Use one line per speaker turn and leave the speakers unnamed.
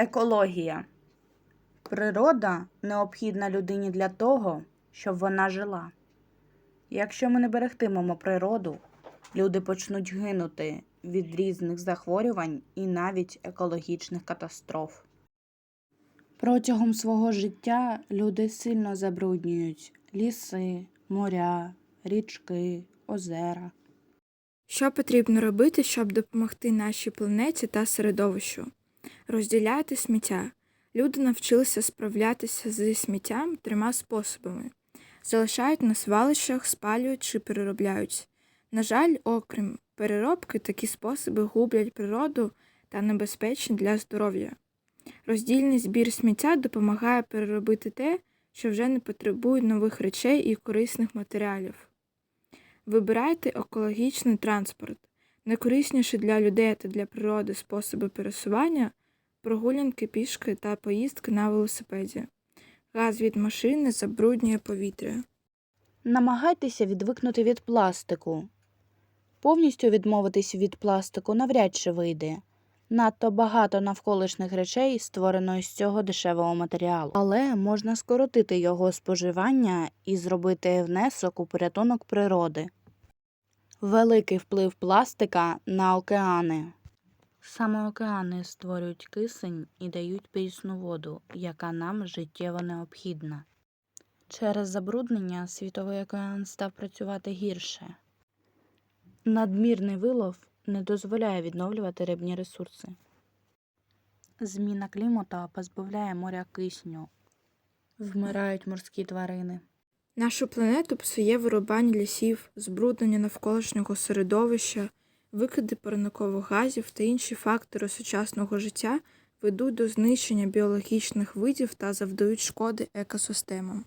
Екологія. Природа необхідна людині для того, щоб вона жила. Якщо ми не берегтимемо природу, люди почнуть гинути від різних захворювань і навіть екологічних катастроф. Протягом свого життя люди сильно забруднюють ліси, моря, річки, озера.
Що потрібно робити, щоб допомогти нашій планеті та середовищу? Розділяйте сміття. Люди навчилися справлятися зі сміттям трьома способами: залишають на свалищах, спалюють чи переробляють. На жаль, окрім переробки, такі способи гублять природу та небезпечні для здоров'я. Роздільний збір сміття допомагає переробити те, що вже не потребує нових речей і корисних матеріалів. Вибирайте екологічний транспорт. Найкорисніші для людей та для природи способи пересування прогулянки пішки та поїздки на велосипеді. Газ від машини забруднює повітря.
Намагайтеся відвикнути від пластику. Повністю відмовитись від пластику навряд чи вийде. Надто багато навколишніх речей створено з цього дешевого матеріалу, але можна скоротити його споживання і зробити внесок у порятунок природи. Великий вплив пластика на океани. Саме океани створюють кисень і дають прісну воду, яка нам життєво необхідна. Через забруднення світовий океан став працювати гірше. Надмірний вилов не дозволяє відновлювати рибні ресурси. Зміна клімату позбавляє моря кисню. Вмирають морські тварини.
Нашу планету псує вирубання лісів, збруднення навколишнього середовища, викиди парникових газів та інші фактори сучасного життя ведуть до знищення біологічних видів та завдають шкоди екосистемам.